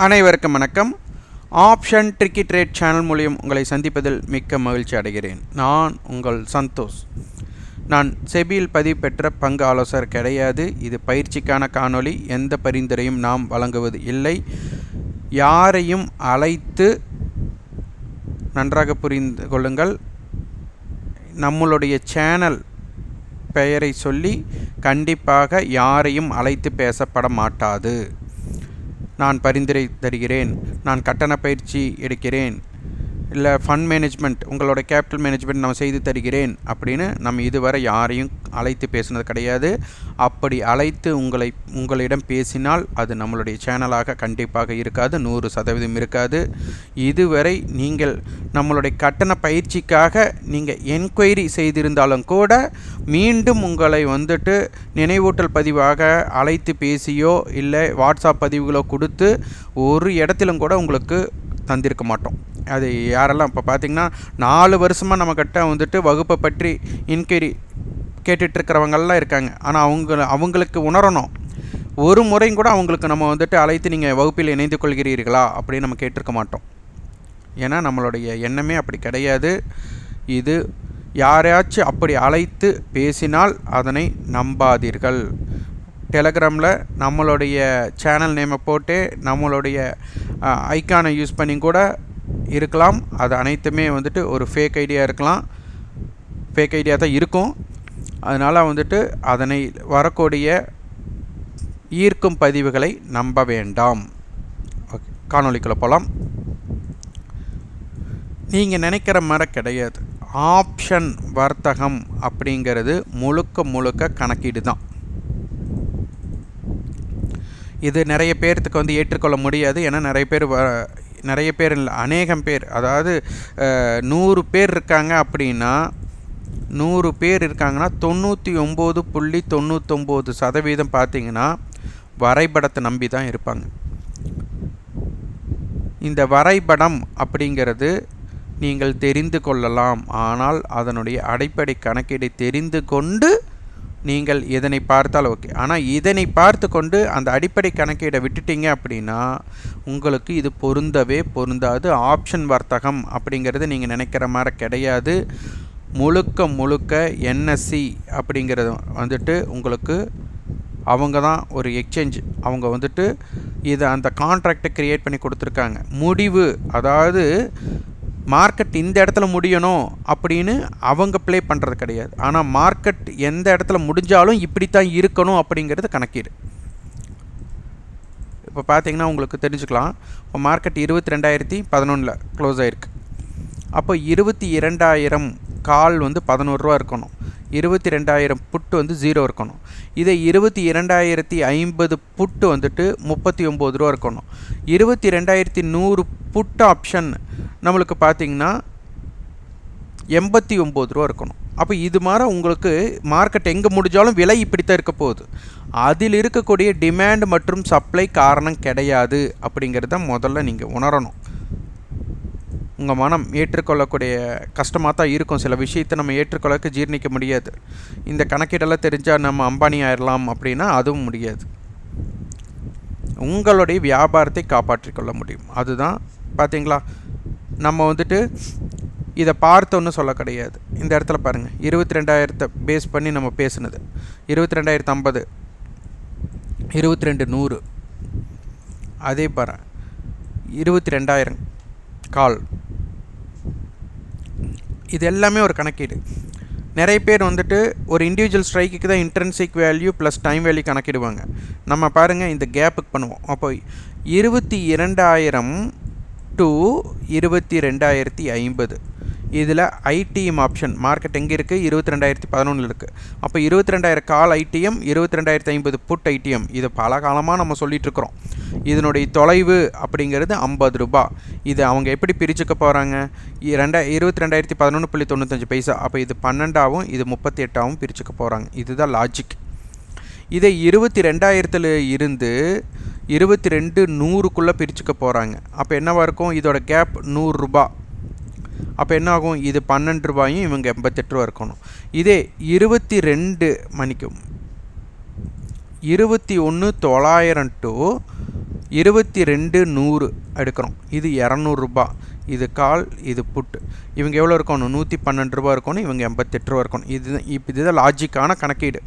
அனைவருக்கும் வணக்கம். Option tricky trade channel மூலியம் உங்களை சந்திப்பதில் மிக்க மகிழ்ச்சி அடைகிறேன். நான் உங்கள் சந்தோஷ். நான் செபியில் பதிவு பெற்ற பங்கு ஆலோசகர் கிடையாது. இது பயிற்சிக்கான காணொளி. எந்த பரிந்துரையும் நாம் வழங்குவது இல்லை. யாரையும் அழைத்து நன்றாக புரிந்து கொள்ளுங்கள். நம்மளுடைய சேனல் பெயரை சொல்லி கண்டிப்பாக யாரையும் அழைத்து பேசப்பட மாட்டாது. நான் பரிந்துரை தருகிறேன். நான் கட்டண பயிற்சி எடுக்கிறேன். இல்லை ஃபண்ட் மேனேஜ்மெண்ட் உங்களோட கேபிட்டல் மேனேஜ்மெண்ட் நான் செய்து தருகிறேன் அப்படின்னு நம்ம இதுவரை யாரையும் அழைத்து பேசினது கிடையாது. அப்படி அழைத்து உங்களை உங்களிடம் பேசினால் அது நம்மளுடைய சேனலாக கண்டிப்பாக இருக்காது நூறு சதவீதம் இருக்காது. இதுவரை நீங்கள் நம்மளுடைய கட்டண பயிற்சிக்காக நீங்கள் என்கொயரி செய்திருந்தாலும் கூட மீண்டும் உங்களை வந்துட்டு நினைவூட்டல் பதிவாக அழைத்து பேசியோ இல்லை வாட்ஸ்அப் பதிவுகளோ கொடுத்து ஒரு இடத்திலும் கூட உங்களுக்கு தந்திருக்க மாட்டோம். அது யாரெல்லாம் இப்போ பார்த்திங்கன்னா நாலு வருஷமாக நம்மக்கிட்ட வந்துட்டு வகுப்பை பற்றி இன்கொயரி கேட்டுட்ருக்கிறவங்கெல்லாம் இருக்காங்க. ஆனால் அவங்க அவங்களுக்கு உணரணும். ஒரு முறையும் கூட அவங்களுக்கு நம்ம வந்துட்டு அழைத்து நீங்கள் வகுப்பில் இணைந்து கொள்கிறீர்களா அப்படின்னு நம்ம கேட்டிருக்க மாட்டோம். ஏன்னா நம்மளுடைய எண்ணமே அப்படி கிடையாது. இது யாரையாச்சும் அப்படி அழைத்து பேசினால் அதனை நம்பாதீர்கள். டெலகிராமில் நம்மளுடைய சேனல் நேமை போட்டு நம்மளுடைய ஐக்கானை யூஸ் பண்ணி கூட இருக்கலாம். அது அனைத்துமே வந்துட்டு ஒரு ஃபேக் ஐடியா இருக்கலாம். ஃபேக் ஐடியா தான் இருக்கும். அதனால் வந்துட்டு அதனை வரக்கூடிய ஈர்க்கும் பதிவுகளை நம்ப வேண்டாம். ஓகே காணொலிக்குள்ளே போகலாம் நீங்கள் நினைக்கிற மாதிரி கிடையாது. ஆப்ஷன் வர்த்தகம் அப்படிங்கிறது முழுக்க முழுக்க கணக்கீடு தான். இது நிறைய பேர்த்துக்கு வந்து ஏற்றுக்கொள்ள முடியாது. ஏன்னா நிறைய பேர் வ நிறைய பேர் இல்லை அநேகம் பேர். அதாவது நூறு பேர் இருக்காங்க அப்படின்னா நூறு பேர் இருக்காங்கன்னா தொண்ணூற்றி ஒம்பது புள்ளி தொண்ணூத்தொம்பது சதவீதம் பார்த்திங்கன்னா வரைபடத்தை நம்பி தான் இருப்பாங்க. இந்த வரைபடம் அப்படிங்கிறது நீங்கள் தெரிந்து கொள்ளலாம். ஆனால் அதனுடைய அடிப்படை கணக்கீடை தெரிந்து கொண்டு நீங்கள் இதனை பார்த்தால் ஓகே. ஆனால் இதனை பார்த்து கொண்டு அந்த அடிப்படை கணக்கீடை விட்டுட்டீங்க அப்படின்னா உங்களுக்கு இது பொருந்தவே பொருந்தாது. ஆப்ஷன் வர்த்தகம் அப்படிங்கிறது நீங்கள் நினைக்கிற மாதிரி கிடையாது. முழுக்க முழுக்க என்எஸ்சி அப்படிங்கிறது வந்துட்டு உங்களுக்கு அவங்க தான் ஒரு எக்ஸ்சேஞ்ச் அவங்க வந்துட்டு இதை அந்த கான்ட்ராக்டை க்ரியேட் பண்ணி கொடுத்துருக்காங்க. முடிவு அதாவது மார்க்கெட் இந்த இடத்துல முடியணும் அப்படின்னு அவங்க ப்ளே பண்ணுறது கிடையாது. ஆனால் மார்க்கெட் எந்த இடத்துல முடிஞ்சாலும் இப்படி தான் இருக்கணும் அப்படிங்கிறது கணக்கீடு. இப்போ பார்த்தீங்கன்னா உங்களுக்கு தெரிஞ்சுக்கலாம். இப்போ மார்க்கெட் இருபத்தி ரெண்டாயிரத்தி பதினொன்றில் க்ளோஸ் ஆகிருக்கு அப்போ இருபத்தி இரண்டாயிரம் கால் வந்து பதினோருவா இருக்கணும். இருபத்தி ரெண்டாயிரம் புட்டு வந்து ஜீரோ இருக்கணும். இதை இருபத்தி இரண்டாயிரத்தி ஐம்பது புட்டு வந்துட்டு முப்பத்தி ஒம்பது ரூபா இருக்கணும். இருபத்தி ரெண்டாயிரத்தி நூறு புட்டு ஆப்ஷன் நம்மளுக்கு பார்த்திங்கன்னா எண்பத்தி ஒம்பது ரூபா இருக்கணும். அப்போ இது மாதிரி உங்களுக்கு மார்க்கெட் எங்கே முடிஞ்சாலும் விலை இப்படி தான் இருக்க போகுது. அதில் இருக்கக்கூடிய டிமாண்ட் மற்றும் சப்ளை காரணம் கிடையாது அப்படிங்கிறத முதல்ல நீங்கள் உணரணும். உங்கள் மனம் ஏற்றுக்கொள்ளக்கூடிய கஷ்டமாக தான் இருக்கும். சில விஷயத்தை நம்ம ஏற்றுக்கொள்ளக்கு ஜீர்ணிக்க முடியாது. இந்த கணக்கீடெல்லாம் தெரிஞ்சால் நம்ம அம்பானி ஆயிடலாம் அப்படின்னா அதுவும் முடியாது. உங்களுடைய வியாபாரத்தை காப்பாற்றிக்கொள்ள முடியும். அதுதான் பார்த்தீங்களா நம்ம வந்துட்டு இதை பார்த்தோன்னு சொல்ல கிடையாது. இந்த இடத்துல பாருங்கள் இருபத்தி ரெண்டாயிரத்தை பேஸ் பண்ணி நம்ம பேசுனது. இருபத்தி ரெண்டாயிரத்து ஐம்பது. இருபத்தி ரெண்டு நூறு. அதே பாரு இருபத்தி ரெண்டாயிரம் கால். இது எல்லாமே ஒரு கணக்கீடு. நிறைய பேர் வந்துட்டு ஒரு இண்டிவிஜுவல் ஸ்ட்ரைக்குக்கு தான் intrinsic value plus time value கணக்கிடுவாங்க. நம்ம பாருங்கள் இந்த கேப்புக்கு பண்ணுவோம். அப்போ இருபத்தி இரண்டாயிரம் டு இருபத்தி ரெண்டாயிரத்தி ஐம்பது. இதில் ஐடிஎம் ஆப்ஷன் மார்க்கெட் எங்கே இருக்குது இருபத்தி ரெண்டாயிரத்தி பதினொன்றில் இருக்குது அப்போ இருபத்தி ரெண்டாயிரம் கால் ஐடிஎம் இருபத்தி ரெண்டாயிரத்தி ஐம்பது புட் ஐடிஎம் இது பல காலமாக நம்ம சொல்லிகிட்ருக்குறோம் இதனுடைய தொலைவு அப்படிங்கிறது ஐம்பது ரூபா. இது அவங்க எப்படி பிரிச்சுக்க போகிறாங்க ரெண்டா இருபத்தி ரெண்டாயிரத்தி பதினொன்று புள்ளி தொண்ணூத்தஞ்சு பைசா. அப்போ இது பன்னெண்டாவும் இது முப்பத்தி எட்டாவும் பிரிச்சுக்க போகிறாங்க இதுதான் லாஜிக் இதை இருபத்தி ரெண்டாயிரத்தில் இருந்து இருபத்தி ரெண்டு நூறுக்குள்ளே பிரிச்சுக்க போகிறாங்க அப்போ என்னவாக இருக்கும்? இதோட கேப் நூறுரூபா அப்போ என்ன ஆகும்? இது பன்னெண்டு ரூபாயும் இவங்க எண்பத்தெட்டு ரூபா இருக்கணும். இதே இருபத்தி ரெண்டு மணிக்கும் இருபத்தி ஒன்று தொள்ளாயிரம் டு இருபத்தி ரெண்டு நூறு எடுக்கிறோம். இது இரநூறுபா. இது கால் இது புட்டு இவங்க எவ்வளோ இருக்கணும்? நூற்றி பன்னெண்டு ரூபா இருக்கணும். இவங்க எண்பத்தெட்டு ரூபா இருக்கணும். இது இப்போ இதுதான் லாஜிக்கான கணக்கீடு.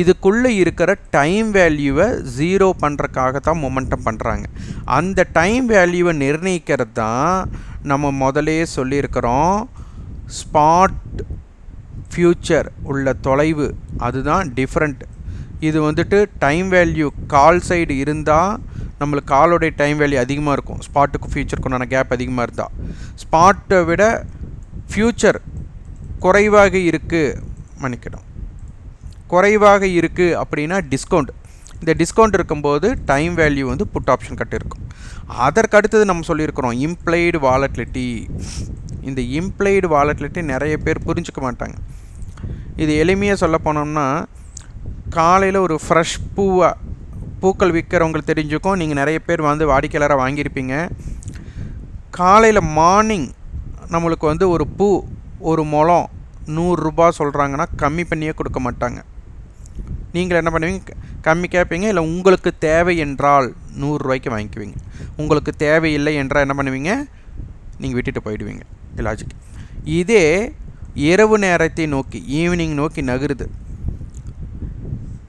இதுக்குள்ளே இருக்கிற டைம் வேல்யூவை ஜீரோ பண்ணுறக்காக தான் மொமெண்டம் பண்ணுறாங்க அந்த டைம் வேல்யூவை நிர்ணயிக்கிறது தான் நம்ம முதலே சொல்லியிருக்கிறோம். ஸ்பாட் ஃப்யூச்சர் உள்ள தொலைவு. அதுதான் டிஃப்ரெண்ட் இது வந்துட்டு டைம் வேல்யூ கால் சைடு இருந்தால் நம்மளுக்கு காலோடைய டைம் வேல்யூ அதிகமாக இருக்கும். ஸ்பாட்டுக்கும் ஃப்யூச்சருக்கும் உண்டான கேப் அதிகமாக இருந்தால் ஸ்பாட்டை விட ஃப்யூச்சர் குறைவாக இருக்குது மன்னிக்கணும் குறைவாக இருக்குது அப்படின்னா டிஸ்கவுண்ட் இந்த டிஸ்கவுண்ட் இருக்கும்போது டைம் வேல்யூ வந்து புட் ஆப்ஷன் கட்டிருக்கும் அதற்கு அடுத்தது நம்ம சொல்லியிருக்கிறோம் இம்ப்ளைடு வாலட்லிட்டி இந்த இம்ப்ளைடு வாலட்லிட்டி நிறைய பேர் புரிஞ்சுக்க மாட்டாங்க. இது எளிமையாக சொல்ல போனோம்னா காலையில் ஒரு ஃப்ரெஷ் பூவாக பூக்கள் விற்கிறவங்களுக்கு தெரிஞ்சுக்கும். நீங்கள் நிறைய பேர் வந்து வாடிக்கையாளராக வாங்கியிருப்பீங்க. காலையில் மார்னிங் நம்மளுக்கு வந்து ஒரு பூ ஒரு முளம் நூறுரூபா சொல்கிறாங்கன்னா கம்மி பண்ணியே கொடுக்க மாட்டாங்க. நீங்கள் என்ன பண்ணுவீங்க? கம்மி கேட்பீங்க இல்லை உங்களுக்கு தேவை என்றால் நூறுரூவாய்க்கு வாங்கிக்குவீங்க. உங்களுக்கு தேவையில்லை என்றால் என்ன பண்ணுவீங்க? நீங்கள் விட்டுட்டு போயிடுவீங்க. லாஜிக் இதே இரவு நேரத்தை நோக்கி ஈவினிங் நோக்கி நகருது.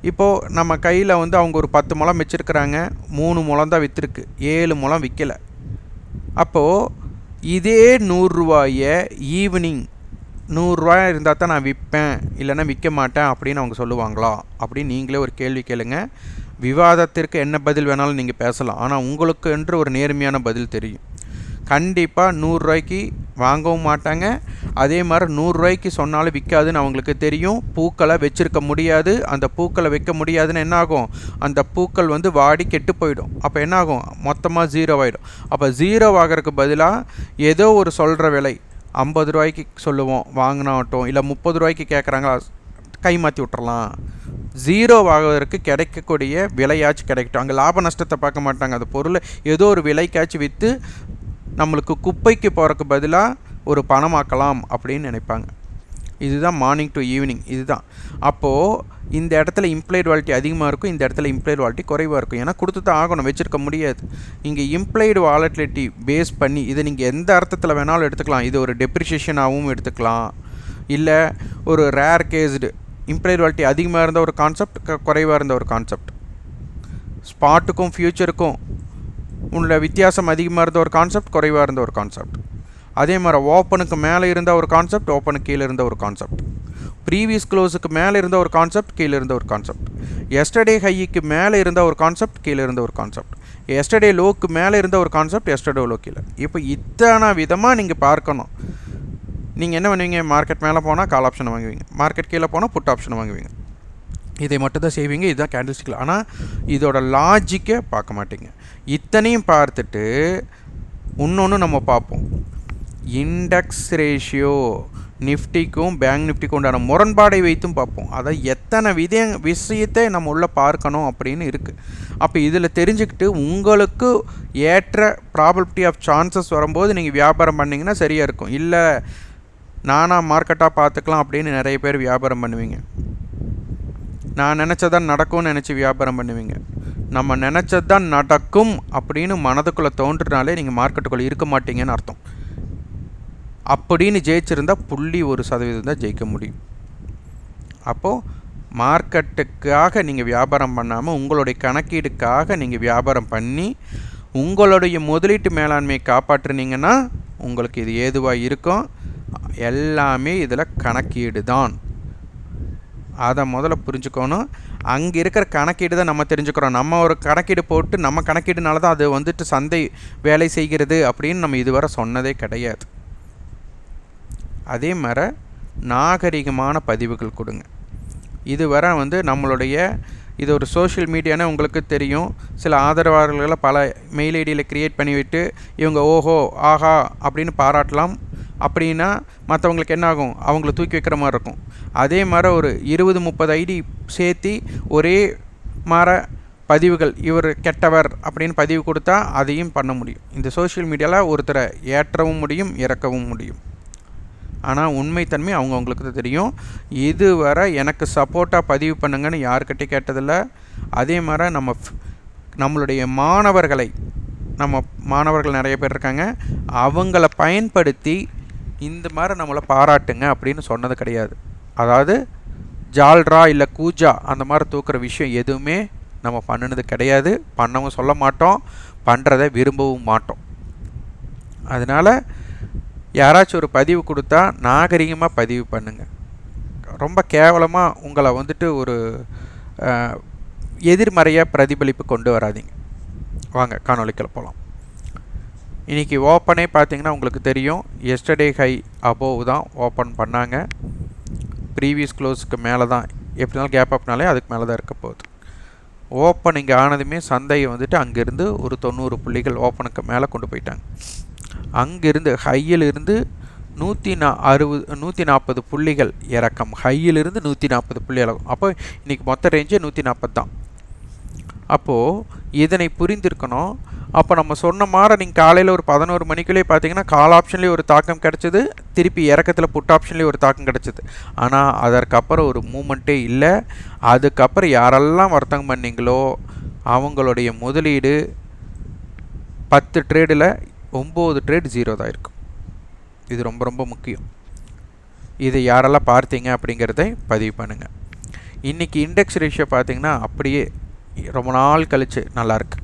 இப்போது நம்ம கையில் வந்து அவங்க ஒரு பத்து முளம் வச்சுருக்குறாங்க. மூணு முளம் தான் விற்றுருக்கு ஏழு முளம் விற்கலை அப்போது இதே நூறுரூவாயை ஈவினிங் நூறுரூவா இருந்தால் தான் நான் விற்பேன் இல்லைன்னா விற்க மாட்டேன் அப்படின்னு அவங்க சொல்லுவாங்களா? அப்படின்னு நீங்களே ஒரு கேள்வி கேளுங்க. விவாதத்திற்கு என்ன பதில் வேணாலும் நீங்கள் பேசலாம். ஆனால் உங்களுக்கு என்று ஒரு நேர்மையான பதில் தெரியும். கண்டிப்பாக நூறுரூவாய்க்கு வாங்கவும் மாட்டாங்க. அதே மாதிரி நூறுரூவாய்க்கு சொன்னாலும் விற்காதுன்னு அவங்களுக்கு தெரியும். பூக்களை வச்சுருக்க முடியாது. அந்த பூக்களை வைக்க முடியாதுன்னு என்னாகும் அந்த பூக்கள் வந்து வாடி கெட்டு போயிடும். அப்போ என்னாகும் மொத்தமாக ஜீரோ ஆகிடும் அப்போ ஜீரோ ஆகிறதுக்கு பதிலாக ஏதோ ஒரு சொல்கிற விலை ஐம்பது ரூபாய்க்கு சொல்லுவோம் வாங்கினாட்டும் இல்லை முப்பது ரூபாய்க்கு கேட்குறாங்களா கை மாற்றி விட்டுறலாம். ஜீரோ ஆகிறதுக்கு கிடைக்கக்கூடிய விலையாச்சும் கிடைக்கட்டும். அங்கே லாப நஷ்டத்தை பார்க்க மாட்டாங்க. அந்த பொருளை ஏதோ ஒரு விலைக்காச்சும் விற்று நம்மளுக்கு குப்பைக்கு போகிறக்கு பதிலாக ஒரு பணமாக்கலாம் அப்படின்னு நினைப்பாங்க. இதுதான் மார்னிங் டு ஈவினிங் இதுதான். அப்போது இந்த இடத்துல இம்ப்ளைட் வாலிட்டி அதிகமாக இருக்கும் இந்த இடத்துல இம்ப்ளைட் வாலிட்டி குறைவாக இருக்கும். ஏன்னா கொடுத்து தான் ஆகணும் வச்சுருக்க முடியாது. இங்கே இம்ப்ளைடு வாலட்டிலிட்டி பேஸ் பண்ணி இதை நீங்கள் எந்த அர்த்தத்தில் வேணாலும் எடுத்துக்கலாம். இது ஒரு டெப்ரிஷியேஷனாகவும் எடுத்துக்கலாம். இல்லை ஒரு ரேர் கேஸ்டு இம்ப்ளைட் வாலிட்டி அதிகமாக இருந்த ஒரு கான்செப்ட் குறைவாக இருந்த ஒரு கான்செப்ட் ஸ்பாட்டுக்கும் ஃப்யூச்சருக்கும் உள்ள வித்தியாசம் அதிகமாக இருந்த ஒரு கான்செப்ட் குறைவாக இருந்த ஒரு கான்செப்ட் அதே மாதிரி ஓப்பனுக்கு மேலே இருந்த ஒரு கான்செப்ட் ஓப்பனுக்கு கீழே இருந்த ஒரு கான்செப்ட் ப்ரீவியஸ் க்ளோஸுக்கு மேலே இருந்த ஒரு கான்செப்ட் கீழே இருந்த ஒரு கான்செப்ட் எஸ்டர்டே ஹைக்கு மேலே இருந்த ஒரு கான்செப்ட் கீழே இருந்த ஒரு கான்செப்ட் எஸ்டர்டே லோக்கு மேலே இருந்த ஒரு கான்செப்ட் எஸ்டர்டே லோ கீழே. இப்போ இத்தனை விதமாக நீங்கள் பார்க்கணும். நீங்கள் என்ன பண்ணுவீங்க? மார்க்கெட் மேலே போனால் கால் ஆப்ஷன் வாங்குவீங்க. மார்க்கெட் கீழே போனால் புட் ஆப்ஷன் வாங்குவீங்க. இதை மட்டும் தான் செய்வீங்க இதுதான் கேண்டில்ஸ்டிக் ஆனால் இதோட லாஜிக்கே பார்க்க மாட்டீங்க. இத்தனையும் பார்த்துட்டு இன்னொன்று நம்ம பார்ப்போம். இண்டெக்ஸ் ரேஷியோ நிஃப்டிக்கும் பேங்க் நிஃப்டிக்கும் உண்டான முரண்பாடை வைத்தும் பார்ப்போம். அதை எத்தனை விதய விஷயத்தை நம்ம உள்ளே பார்க்கணும் அப்படின்னு இருக்குது அப்போ இதில் தெரிஞ்சுக்கிட்டு உங்களுக்கு ஏற்ற ப்ராபபிலிட்டி ஆஃப் சான்சஸ் வரும்போது நீங்கள் வியாபாரம் பண்ணிங்கன்னா சரியாக இருக்கும். இல்லை நானாக மார்க்கெட்டாக பார்த்துக்கலாம் அப்படின்னு நிறைய பேர் வியாபாரம் பண்ணுவீங்க. நான் நினச்சதான் நடக்கும்னு நினச்சி வியாபாரம் பண்ணுவீங்க. நம்ம நினச்சது தான் நடக்கும் அப்படின்னு மனதுக்குள்ளே தோன்றுனாலே நீங்கள் மார்க்கெட்டுக்குள்ளே இருக்க மாட்டீங்கன்னு அர்த்தம். அப்படின்னு ஜெயிச்சிருந்தால் புள்ளி ஒரு சதவீதம் தான் ஜெயிக்க முடியும். அப்போது மார்க்கெட்டுக்காக நீங்கள் வியாபாரம் பண்ணாமல் உங்களுடைய கணக்கீடுக்காக நீங்கள் வியாபாரம் பண்ணி உங்களுடைய முதலீட்டு மேலாண்மையை காப்பாற்றுனீங்கன்னா உங்களுக்கு இது ஏதுவாக இருக்கும்? எல்லாமே இதில் கணக்கீடு தான் அதை முதல்ல புரிஞ்சுக்கணும். அங்கே இருக்கிற கணக்கீடு தான் நம்ம தெரிஞ்சுக்கிறோம். நம்ம ஒரு கணக்கீடு போட்டு நம்ம கணக்கீடுனால தான் அது வந்துட்டு சந்தை வேலை செய்கிறது அப்படின்னு நம்ம இதுவரை சொன்னதே கிடையாது. அதே மாதிரி நாகரிகமான பதிவுகள் கொடுங்க. இதுவரை வந்து நம்மளுடைய இது ஒரு சோஷியல் மீடியானே உங்களுக்கு தெரியும். சில ஆதரவாளர்களை பல மெயில் ஐடியில் க்ரியேட் பண்ணிவிட்டு இவங்க ஓஹோ ஆஹா அப்படின்னு பாராட்டலாம். அப்படின்னா மற்றவங்களுக்கு என்ன ஆகும் அவங்கள தூக்கி வைக்கிற மாதிரி இருக்கும். அதே மாதிரி ஒரு இருபது முப்பது ஐடி சேர்த்தி ஒரே மாற பதிவுகள் இவர் கெட்டவர் அப்படின்னு பதிவு கொடுத்தா அதையும் பண்ண முடியும். இந்த சோஷியல் மீடியாவில் ஒருத்தரை ஏற்றவும் முடியும் இறக்கவும் முடியும். ஆனால் உண்மைத்தன்மை அவங்கவுங்களுக்கு தான் தெரியும். இதுவரை எனக்கு சப்போர்ட்டாக பதிவு பண்ணுங்கன்னு யாருக்கிட்டே கேட்டதில்லை. அதே மாதிரி நம்ம நம்மளுடைய மாணவர்களை நம்ம மாணவர்கள் நிறைய பேர் இருக்காங்க. அவங்கள பயன்படுத்தி இந்த மாதிரி நம்மளை பாராட்டுங்க அப்படின்னு சொன்னது கிடையாது. அதாவது ஜால்ரா இல்லை கூஜா அந்த மாதிரி தூக்குற விஷயம் எதுவுமே நம்ம பண்ணினது கிடையாது. பண்ணவும் சொல்ல மாட்டோம் பண்ணுறதை விரும்பவும் மாட்டோம். அதனால் யாராச்சும் ஒரு பதிவு கொடுத்தா நாகரிகமாக பதிவு பண்ணுங்கள் ரொம்ப கேவலமாக உங்களை வந்துட்டு ஒரு எதிர்மறையாக பிரதிபலிப்பு கொண்டு வராதீங்க. வாங்க காணொலிக்கில் போகலாம் இன்றைக்கி ஓப்பனே பார்த்தீங்கன்னா உங்களுக்கு தெரியும். எஸ்டர்டே ஹை அபோவ் தான் ஓப்பன் பண்ணாங்க. ப்ரீவியஸ் க்ளோஸுக்கு மேலே தான். எப்படினாலும் கேப் அப்னாலே அதுக்கு மேலே தான் இருக்க போகுது. ஓப்பனிங் ஆனதுமே சந்தையை வந்துட்டு அங்கேருந்து ஒரு தொண்ணூறு புள்ளிகள் ஓப்பனுக்கு மேலே கொண்டு போயிட்டாங்க. அங்கேருந்து ஹையிலிருந்து நூற்றி நா அறுபது நூற்றி நாற்பது புள்ளிகள் இறக்கம். ஹையிலிருந்து நூற்றி நாற்பது புள்ளி இறக்கம். அப்போ இன்றைக்கி மொத்த ரேஞ்சே நூற்றி நாற்பது தான். அப்போது இதனை புரிந்திருக்கணும். அப்போ நம்ம சொன்ன மாதிரி நீங்கள் காலையில் ஒரு பதினோரு மணிக்குள்ளேயே பார்த்தீங்கன்னா கால் ஆப்ஷன்லேயே ஒரு தாக்கம் கிடச்சிது திருப்பி இறக்கத்தில் புட் ஆப்ஷன்லேயே ஒரு தாக்கம் கிடச்சிது. ஆனால் அதற்கப்புறம் ஒரு மூமெண்ட்டே இல்லை. அதுக்கப்புறம் யாரெல்லாம் வர்த்தகம் பண்ணீங்களோ அவங்களுடைய முதலீடு பத்து ட்ரேடில் ஒம்பது ட்ரேட் ஜீரோ தான் இருக்கும். இது ரொம்ப ரொம்ப முக்கியம். இதை யாரெல்லாம் பார்த்தீங்க அப்படிங்கிறத பதிவு பண்ணுங்கள் இன்றைக்கி இண்டெக்ஸ் ரேஷியோ பார்த்தீங்கன்னா அப்படியே ரொம்ப நாள் கழித்து நல்லாயிருக்கு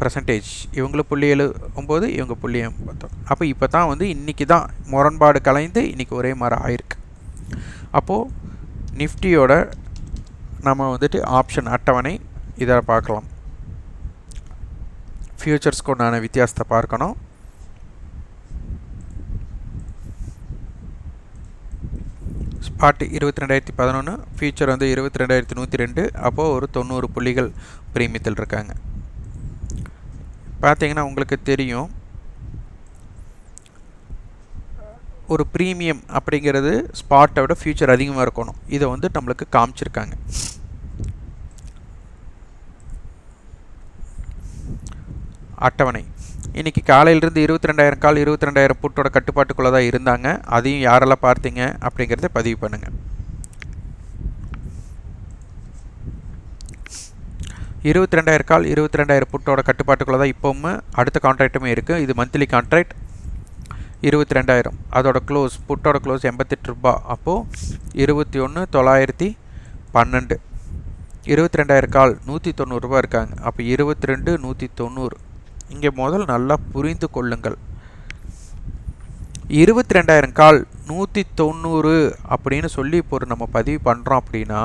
பர்சன்டேஜ் இவங்களும் புள்ளி ஏழு ஒம்பது இவங்க புள்ளி எண்பத்தொன்று அப்போ இப்போ தான் வந்து இன்றைக்கி தான் முரண்பாடு கலைந்து இன்றைக்கி ஒரே மாதிரி ஆயிருக்கு. அப்போது நிஃப்டியோட நம்ம வந்துட்டு ஆப்ஷன் அட்டவணை இதை பார்க்கலாம் ஃப்யூச்சர்ஸ்க்கு உண்டான வித்தியாசத்தை பார்க்கணும். ஸ்பாட் இருபத்தி ரெண்டாயிரத்தி பதினொன்று ஃபியூச்சர் வந்து இருபத்தி ரெண்டாயிரத்தி நூற்றி ரெண்டு அப்போது ஒரு தொண்ணூறு புள்ளிகள் பிரீமியத்தில் இருக்காங்க. பார்த்தீங்கன்னா உங்களுக்கு தெரியும். ஒரு ப்ரீமியம் அப்படிங்கிறது ஸ்பாட்டை விட ஃபியூச்சர் அதிகமாக இருக்கணும். இதை வந்து நம்மளுக்கு காமிச்சிருக்காங்க. அட்டவணை. இன்றைக்கி காலையிலிருந்து இருபத்தி ரெண்டாயிரம் கால் இருபத்தி ரெண்டாயிரம் புட்டோட கட்டுப்பாட்டுக்குள்ளே தான் இருந்தாங்க. அதையும் யாரெல்லாம் பார்த்தீங்க அப்படிங்கிறத பதிவு பண்ணுங்கள் இருபத்தி ரெண்டாயிரம் கால் இருபத்தி ரெண்டாயிரம் புட்டோட கட்டுப்பாட்டுக்குள்ளே தான் இப்போவும் அடுத்த கான்ட்ராக்ட்டுமே இருக்குது இது மந்த்லி கான்ட்ராக்ட் இருபத்தி ரெண்டாயிரம் அதோட க்ளோஸ் புட்டோட க்ளோஸ் எண்பத்தெட்டு ரூபா. அப்போது இருபத்தி ஒன்று தொள்ளாயிரத்தி பன்னெண்டு. இருபத்தி ரெண்டாயிரம் கால் நூற்றி தொண்ணூறுரூபா இருக்காங்க. அப்போ இருபத்தி ரெண்டு நூற்றி தொண்ணூறு இங்கே முதல் நல்லா புரிந்து கொள்ளுங்கள். இருபத்தி ரெண்டாயிரம் கால் நூற்றி தொண்ணூறு அப்படின்னு சொல்லி இப்போ ஒரு நம்ம பதிவு பண்ணுறோம் அப்படின்னா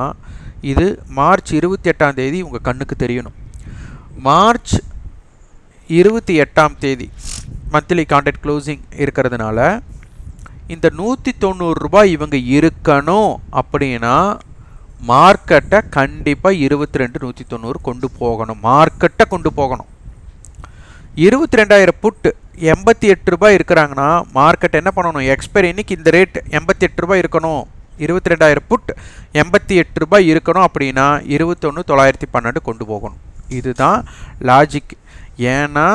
இது மார்ச் இருபத்தி எட்டாம் தேதி உங்கள் கண்ணுக்கு தெரியணும். மார்ச் இருபத்தி எட்டாம் தேதி மந்த்லி கான்ட்ராக்ட் க்ளோசிங் இருக்கிறதுனால இந்த நூற்றி தொண்ணூறுரூபா இவங்க இருக்கணும் அப்படின்னா மார்க்கெட்டை கண்டிப்பாக இருபத்தி ரெண்டு நூற்றி தொண்ணூறு கொண்டு போகணும். மார்க்கெட்டை கொண்டு போகணும். இருபத்தி ரெண்டாயிரம் புட்டு எண்பத்தி எட்டு ரூபாய் இருக்கிறாங்கன்னா மார்க்கெட் என்ன பண்ணணும்? எக்ஸ்பைரி இன்னைக்கு இந்த ரேட் எண்பத்தி எட்டு ரூபாய் இருக்கணும். இருபத்தி ரெண்டாயிரம் புட் எண்பத்தி எட்டு ரூபாய் இருக்கணும் அப்படின்னா இருபத்தொன்று தொள்ளாயிரத்தி பன்னெண்டு கொண்டு போகணும். இதுதான் லாஜிக் ஏன்னா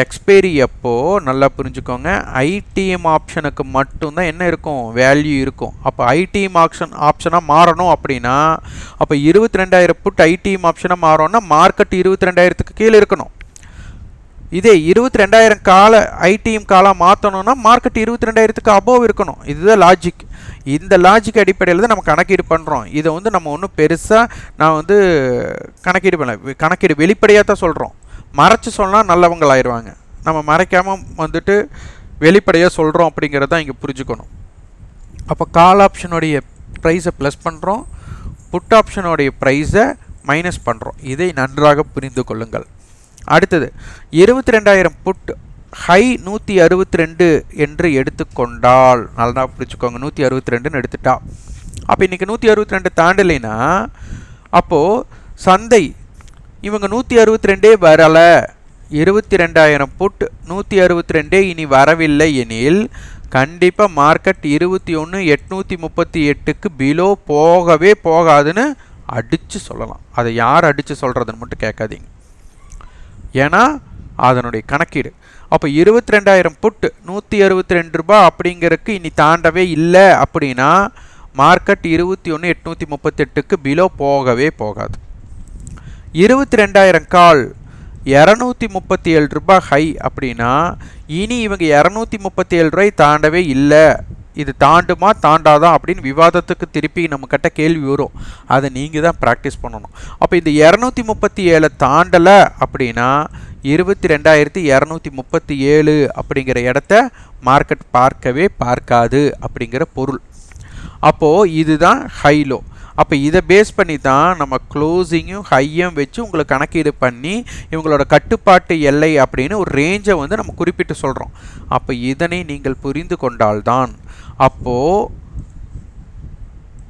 எக்ஸ்பைரி அப்போது நல்லா புரிஞ்சுக்கோங்க ஐடிஎம் ஆப்ஷனுக்கு மட்டும்தான் என்ன இருக்கும்? வேல்யூ இருக்கும். அப்போ ஐடிஎம் ஆப்ஷன் ஆப்ஷனாக மாறணும் அப்படின்னா அப்போ இருபத்தி ரெண்டாயிரம் புட் ஐடிஎம் ஆப்ஷனாக மாறணும்னா மார்க்கெட் இருபத்தி ரெண்டாயிரத்துக்கு கீழே இருக்கணும். இதே இருபத்தி ரெண்டாயிரம் கால ஐடிஎம் காலாக மாற்றணும்னா மார்க்கெட் இருபத்தி ரெண்டாயிரத்துக்கு அபோவ் இருக்கணும். இதுதான் லாஜிக் இந்த லாஜிக் அடிப்படையில் தான் நம்ம கணக்கீடு பண்ணுறோம் இதை வந்து நம்ம ஒன்றும் பெருசாக நான் வந்து கணக்கீடு பண்ணல. கணக்கீடு வெளிப்படையாக தான் சொல்கிறோம் மறைச்சு சொன்னால் நல்லவங்களாயிருவாங்க நம்ம மறைக்காமல் வந்துட்டு வெளிப்படையாக சொல்கிறோம் அப்படிங்கிறத தான் இங்கே புரிஞ்சுக்கணும். அப்போ கால் ஆப்ஷனுடைய ப்ரைஸை ப்ளஸ் பண்ணுறோம் புட் ஆப்ஷனுடைய ப்ரைஸை மைனஸ் பண்ணுறோம் இதை நன்றாக புரிந்து கொள்ளுங்கள். அடுத்தது இருபத்தி ரெண்டாயிரம் புட் ஹை நூற்றி அறுபத்தி ரெண்டு என்று எடுத்துக்கொண்டால் நல்லா பிடிச்சிக்கோங்க நூற்றி அறுபத்தி ரெண்டுன்னு எடுத்துட்டா. அப்போ இன்றைக்கி நூற்றி அறுபத்தி ரெண்டு தாண்டலைன்னா அப்போது சந்தை இவங்க நூற்றி அறுபத்தி ரெண்டே வரலை. இருபத்தி ரெண்டாயிரம் புட் நூற்றி அறுபத்தி ரெண்டே இனி வரவில்லை எனில் கண்டிப்பாக மார்க்கெட் இருபத்தி ஒன்று எட்நூற்றி முப்பத்தி எட்டுக்கு பிலோ போகவே போகாதுன்னு அடித்து சொல்லலாம். அதை யார் அடித்து சொல்கிறதுன்னு மட்டும் கேட்காதீங்க. ஏன்னா அதனுடைய கணக்கீடு. அப்போ இருபத்தி ரெண்டாயிரம் புட்டு நூற்றி அறுபத்தி ரெண்டு ரூபாய் அப்படிங்கிறதுக்கு இனி தாண்டவே இல்லை அப்படின்னா மார்க்கெட் இருபத்தி ஒன்று எட்நூற்றி முப்பத்தெட்டுக்கு பிலோ போகவே போகாது. இருபத்தி ரெண்டாயிரம் கால் இரநூத்தி முப்பத்தி ஏழு ரூபாய் ஹை அப்படின்னா இனி இவங்க இரநூத்தி முப்பத்தி ஏழு ரூபாய் தாண்டவே இல்லை. இது தாண்டுமா தாண்டாதான் அப்படின்னு விவாதத்துக்கு திருப்பி நம்மக்கிட்ட கேள்வி வரும். அதை நீங்கள் தான் ப்ராக்டிஸ் பண்ணணும். அப்போ இந்த இரநூத்தி முப்பத்தி ஏழை தாண்டலை அப்படின்னா இருபத்தி ரெண்டாயிரத்தி இரநூத்தி முப்பத்தி ஏழு அப்படிங்கிற இடத்த மார்க்கெட் பார்க்கவே பார்க்காது அப்படிங்கிற பொருள். அப்போது இதுதான் ஹைலோ அப்போ இதை பேஸ் பண்ணி தான் நம்ம க்ளோசிங்கும் ஹையும் வச்சு உங்களுக்கு கணக்கீடு பண்ணி இவங்களோட கட்டுப்பாட்டு எல்லை அப்படின்னு ஒரு ரேஞ்சை வந்து நம்ம குறிப்பிட்டு சொல்கிறோம் அப்போ இதனை நீங்கள் புரிந்து கொண்டால்தான் அப்போது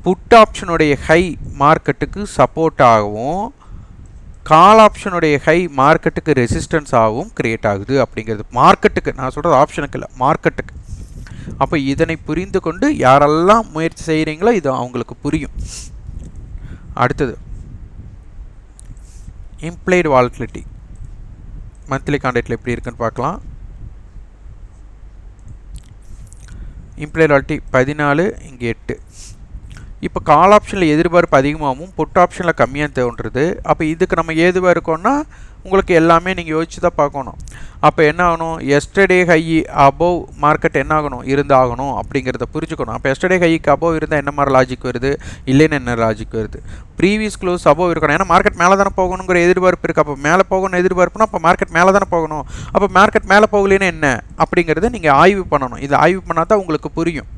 புட் ஆப்ஷனுடைய ஹை மார்க்கெட்டுக்கு சப்போர்ட் ஆகவும் கால் ஆப்ஷனுடைய ஹை மார்க்கெட்டுக்கு ரெசிஸ்டன்ஸ் ஆகவும் கிரியேட் ஆகுது அப்படிங்கிறது. மார்க்கெட்டுக்கு நான் சொல்கிறது ஆப்ஷனுக்கு இல்லை மார்க்கெட்டுக்கு அப்போ இதனை புரிந்து கொண்டு யாரெல்லாம் முயற்சி செய்கிறீங்களோ இது அவங்களுக்கு புரியும். அடுத்தது இம்ப்ளைடு வால்டிலிட்டி மந்த்லி கான்டாக்டில் எப்படி இருக்குன்னு பார்க்கலாம். இம்ப்ளைடு வால்டி பதினாலு இங்கே எட்டு. இப்போ கால் ஆப்ஷனில் எதிர்பார்ப்பு அதிகமாகவும் புட் ஆப்ஷனில் கம்மியாக தோன்றுறது அப்போ இதுக்கு நம்ம ஏதுவாக இருக்கோம்னா உங்களுக்கு எல்லாமே நீங்கள் யோசிச்சு தான் பார்க்கணும். அப்போ என்ன ஆகணும்? எஸ்டர்டே ஹை அபோவ் மார்க்கெட் என்ன ஆகணும்? இருந்தாகணும் அப்படிங்கிறத புரிஞ்சுக்கணும். அப்போ எஸ்டர்டே ஹைக்கு அபோவ் இருந்தால் என்ன மாதிரி லாஜிக் வருது? இல்லைன்னு என்ன லாஜிக் வருது? ப்ரீவியஸ் க்ளோஸ் அபோவ் இருக்கணும். ஏன்னா மார்க்கெட் மேலே தானே போகணுங்கிற எதிர்பார்ப்பு இருக்குது அப்போ மேலே போகணும் எதிர்பார்ப்புனா அப்போ மார்க்கெட் மேலே தானே போகணும். அப்போ மார்க்கெட் மேலே போகலன்னு என்ன? அப்படிங்கிறத நீங்கள் ஆய்வு பண்ணணும். இதை ஆய்வு பண்ணால் தான் உங்களுக்கு புரியும்.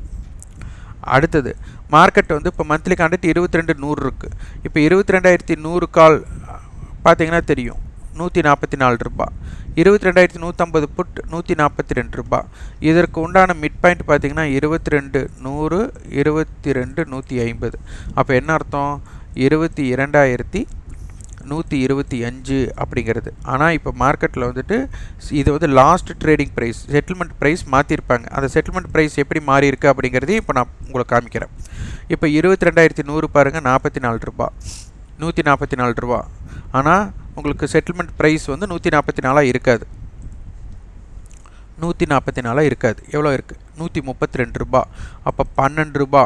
அடுத்தது மார்க்கெட் வந்து இப்போ மந்த்லி கான்ட்ராக்ட் இருபத்தி ரெண்டு நூறு இருக்குது இப்போ இருபத்தி ரெண்டாயிரத்தி நூறு கால் பார்த்தீங்கன்னா தெரியும். நூற்றி நாற்பத்தி நாலு ரூபா. இருபத்தி ரெண்டாயிரத்தி நூற்றம்பது புட் நூற்றி நாற்பத்தி ரெண்டு ரூபா. இதற்கு உண்டான மிட் பாயிண்ட் பார்த்தீங்கன்னா இருபத்தி ரெண்டு நூறு இருபத்தி ரெண்டு நூற்றி ஐம்பது. அப்போ என்ன அர்த்தம்? இருபத்தி இரண்டாயிரத்தி நூற்றி இருபத்தி அஞ்சு அப்படிங்கிறது. ஆனால் இப்போ மார்க்கெட்டில் வந்துட்டு இது வந்து last trading price settlement price மாற்றிருப்பாங்க அந்த செட்டில்மெண்ட் ப்ரைஸ் எப்படி மாறி இருக்குது அப்படிங்கிறதையும் இப்போ நான் உங்களுக்கு காமிக்கிறேன். இப்போ இருபத்தி ரெண்டாயிரத்தி நூறு பாருங்கள் நாற்பத்தி நாலு ரூபா. நூற்றி நாற்பத்தி நாலு ரூபா. ஆனால் உங்களுக்கு செட்டில்மெண்ட் ப்ரைஸ் வந்து நூற்றி நாற்பத்தி நாலாக இருக்காது. நூற்றி நாற்பத்தி நாலாக இருக்காது. எவ்வளோ இருக்குது நூற்றி முப்பத்தி ரெண்டு ரூபா. அப்போ பன்னெண்டு ரூபா.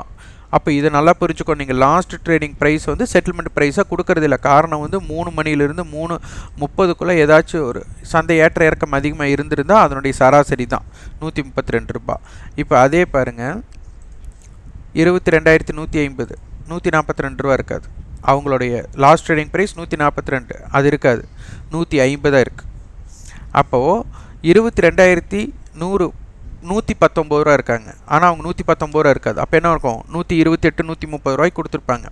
அப்போ இதை நல்லா பிரிச்சுக்கோ நீங்கள் லாஸ்ட் ட்ரேடிங் ப்ரைஸ் வந்து செட்டில்மெண்ட் ப்ரைஸாக கொடுக்கறதில்ல. காரணம் வந்து மூணு மணிலேருந்து மூணு முப்பதுக்குள்ளே ஏதாச்சும் ஒரு சந்தை ஏற்ற இறக்கம் அதிகமாக இருந்திருந்தால் அதனுடைய சராசரி தான் நூற்றி முப்பத்தி ரெண்டு ரூபா. இப்போ அதே பாருங்கள் இருபத்தி ரெண்டாயிரத்தி நூற்றி ஐம்பது நூற்றி நாற்பத்தி ரெண்டு ரூபா இருக்காது. அவங்களுடைய லாஸ்ட் ட்ரேடிங் ப்ரைஸ் நூற்றி நாற்பத்தி ரெண்டு அது இருக்காது. நூற்றி ஐம்பதாக இருக்குது அப்போது இருபத்தி ரெண்டாயிரத்தி நூறு நூற்றி பத்தொம்பது ரூபா இருக்காங்க. ஆனால் அவங்க நூற்றி பத்தொம்பது ரூபா இருக்காது. அப்போ என்ன இருக்கும்? நூற்றி இருபத்தெட்டு நூற்றி முப்பது ரூபாய்க்கு கொடுத்துருப்பாங்க.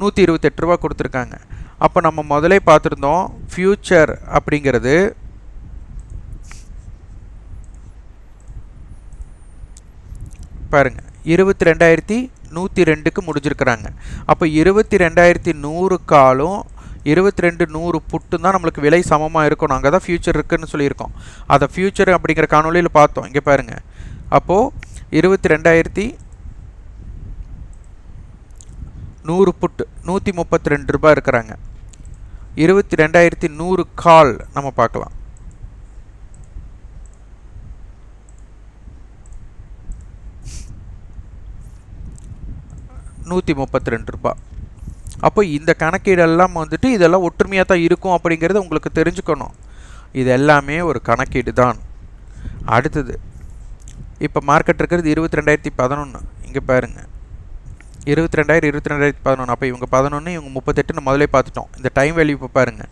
நூற்றி இருபத்தெட்டு ரூபா கொடுத்துருக்காங்க. அப்போ நம்ம முதலே பார்த்துருந்தோம் ஃப்யூச்சர் அப்படிங்கிறது பாருங்க இருபத்தி ரெண்டாயிரத்தி நூற்றி ரெண்டுக்கு முடிஞ்சிருக்கிறாங்க. அப்போ இருபத்தி ரெண்டாயிரத்தி நூறு காலும் இருபத்தி ரெண்டு நூறு புட்டு தான் நம்மளுக்கு விலை சமமாக இருக்கணும். அங்கே தான் ஃப்யூச்சர் இருக்குன்னு சொல்லியிருக்கோம். அதை ஃப்யூச்சர் அப்படிங்கிற காணொலியில் பார்த்தோம். இங்கே பாருங்கள் அப்போது இருபத்தி ரெண்டாயிரத்தி நூறு புட்டு நூற்றி முப்பத்தி ரெண்டு ரூபாய் இருக்கிறாங்க. இருபத்தி ரெண்டாயிரத்தி நூறு கால் நம்ம பார்க்கலாம். நூற்றி முப்பத்தி ரெண்டு ரூபாய். அப்போ இந்த கணக்கீடெல்லாம் வந்துட்டு இதெல்லாம் ஒற்றுமையாக தான் இருக்கும் அப்படிங்கிறத உங்களுக்கு தெரிஞ்சுக்கணும். இது எல்லாமே ஒரு கணக்கீடு தான். அடுத்தது இப்போ மார்க்கெட் இருக்கிறது இருபத்தி ரெண்டாயிரத்தி பதினொன்று இங்கே பாருங்கள் இருபத்தி ரெண்டாயிரம் இருபத்தி ரெண்டாயிரத்தி பதினொன்று அப்போ இவங்க பதினொன்று இவங்க முப்பத்தெட்டுன்னு முதலே பார்த்துட்டோம். இந்த டைம் வேல்யூ இப்போ பாருங்கள்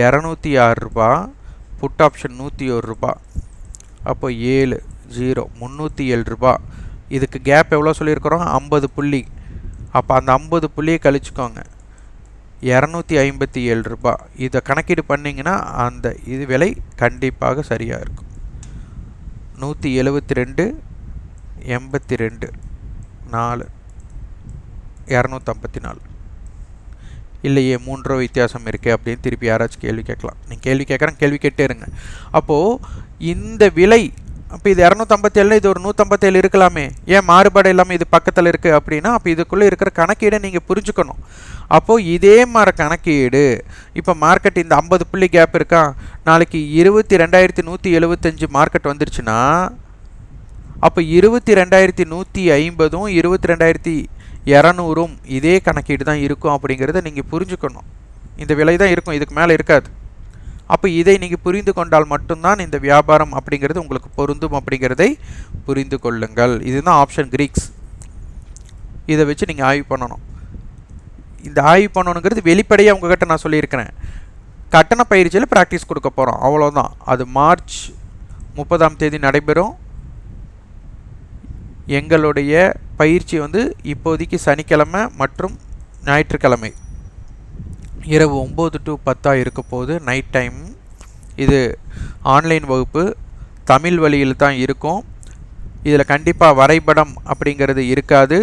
இரநூத்தி ஆறு ரூபா புட் ஆப்ஷன் நூற்றி ஒரு ரூபா அப்போ ஏழு ஜீரோ முந்நூற்றி ஏழு ரூபா இதுக்கு கேப் எவ்வளோ சொல்லியிருக்கிறோம்? ஐம்பது புள்ளி அப்போ அந்த ஐம்பது புள்ளியை கழிச்சுக்கோங்க. இரநூத்தி ஐம்பத்தி ஏழு ரூபாய் இதை கணக்கீடு பண்ணிங்கன்னா அந்த இது விலை கண்டிப்பாக சரியாக இருக்கும். நூற்றி எழுபத்தி ரெண்டு எண்பத்தி ரெண்டு நாலு இரநூத்தம்பத்தி நாலு. இல்லையே மூன்று ரூபா வித்தியாசம் இருக்குது அப்படின்னு திருப்பி யாராச்சும் கேள்வி கேட்கலாம். நீங்கள் கேள்வி கேட்குறேன் கேள்வி கேட்டே இருங்க. அப்போது இந்த விலை அப்போ இது இரநூத்தம்பத்தேழுல இது ஒரு நூற்றம்பத்தேழு இருக்கலாமே. ஏன் மாறுபாடு இல்லாமல் இது பக்கத்தில் இருக்குது அப்படின்னா அப்போ இதுக்குள்ளே இருக்கிற கணக்கீடை நீங்கள் புரிஞ்சுக்கணும். அப்போது இதே மாதிரி கணக்கீடு இப்போ மார்க்கெட் இந்த ஐம்பது புள்ளி கேப் இருக்கா? நாளைக்கு இருபத்தி ரெண்டாயிரத்தி நூற்றி எழுபத்தஞ்சு மார்க்கெட் வந்துருச்சுன்னா அப்போ இருபத்தி ரெண்டாயிரத்தி நூற்றி ஐம்பதும் இருபத்தி ரெண்டாயிரத்தி இரநூறும் இதே கணக்கீடு தான் இருக்கும் அப்படிங்கிறத நீங்கள் புரிஞ்சுக்கணும். இந்த விலை தான் இருக்கும் இதுக்கு மேலே இருக்காது. அப்போ இதை நீங்கள் புரிந்து கொண்டால் மட்டும்தான் இந்த வியாபாரம் அப்படிங்கிறது உங்களுக்கு பொருந்தும் அப்படிங்கிறதை புரிந்து கொள்ளுங்கள். இதுதான் ஆப்ஷன் கிரீக்ஸ் இதை வச்சு நீங்கள் ஆய்வு பண்ணணும். இந்த ஆய்வு பண்ணணுங்கிறது வெளிப்படையாக உங்ககிட்ட நான் சொல்லியிருக்கிறேன். கட்டண பயிற்சியில் ப்ராக்டிஸ் கொடுக்க போகிறோம் அவ்வளோதான் அது மார்ச் முப்பதாம் தேதி நடைபெறும். எங்களுடைய பயிற்சி வந்து இப்போதைக்கு சனிக்கிழமை மற்றும் ஞாயிற்றுக்கிழமை. இரவு ஒம்பது டு பத்தாக இருக்க போது நைட் டைம் இது ஆன்லைன் வகுப்பு. தமிழ் வழியில் தான் இருக்கும். இதில் கண்டிப்பாக வரைபடம் அப்படிங்கிறது இருக்காது.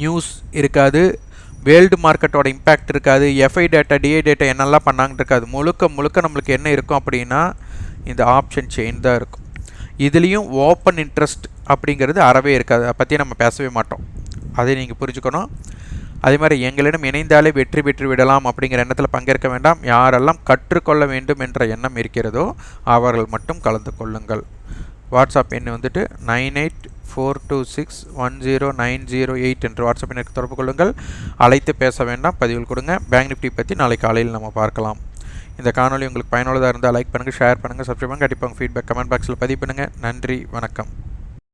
நியூஸ் இருக்காது. வேர்ல்டு மார்க்கெட்டோட இம்பேக்ட் இருக்காது. எஃப்ஐ டேட்டா டிஐ டேட்டா என்னெல்லாம் பண்ணாங்கன்னு இருக்காது. முழுக்க முழுக்க நம்மளுக்கு என்ன இருக்கும் அப்படின்னா இந்த ஆப்ஷன் செயின் தான் இருக்கும். இதுலேயும் ஓப்பன் இன்ட்ரெஸ்ட் அப்படிங்கிறது அறவே இருக்காது. அதை பற்றி நம்ம பேசவே மாட்டோம். அதை நீங்கள் புரிஞ்சுக்கணும். அதே மாதிரி எங்களிடம் இணைந்தாலே வெற்றி பெற்று விடலாம் அப்படிங்கிற எண்ணத்தில் பங்கேற்க வேண்டாம். யாரெல்லாம் கற்றுக்கொள்ள வேண்டும் என்ற எண்ணம் இருக்கிறதோ அவர்கள் மட்டும் கலந்து கொள்ளுங்கள். வாட்ஸ்அப் எண் வந்துட்டு nine eight four two six one zero nine zero eight என்று வாட்ஸ்அப் எனக்கு தொடர்பு கொள்ளுங்கள். அழைத்து பேச வேண்டாம். பதிவில் கொடுங்க. பேங்க் நிஃப்டி பற்றி நாளை காலையில் நம்ம பார்க்கலாம். இந்த காணொலி உங்களுக்கு பயனுள்ளதாக இருந்தால் லைக் பண்ணுங்கள் ஷேர் பண்ணுங்கள் சப்ஸ்கிரைப் பண்ணுங்கள் கண்டிப்பாக ஃபீட்பேக் கமெண்ட் பாக்ஸில் பதிவு பண்ணுங்கள் நன்றி வணக்கம்.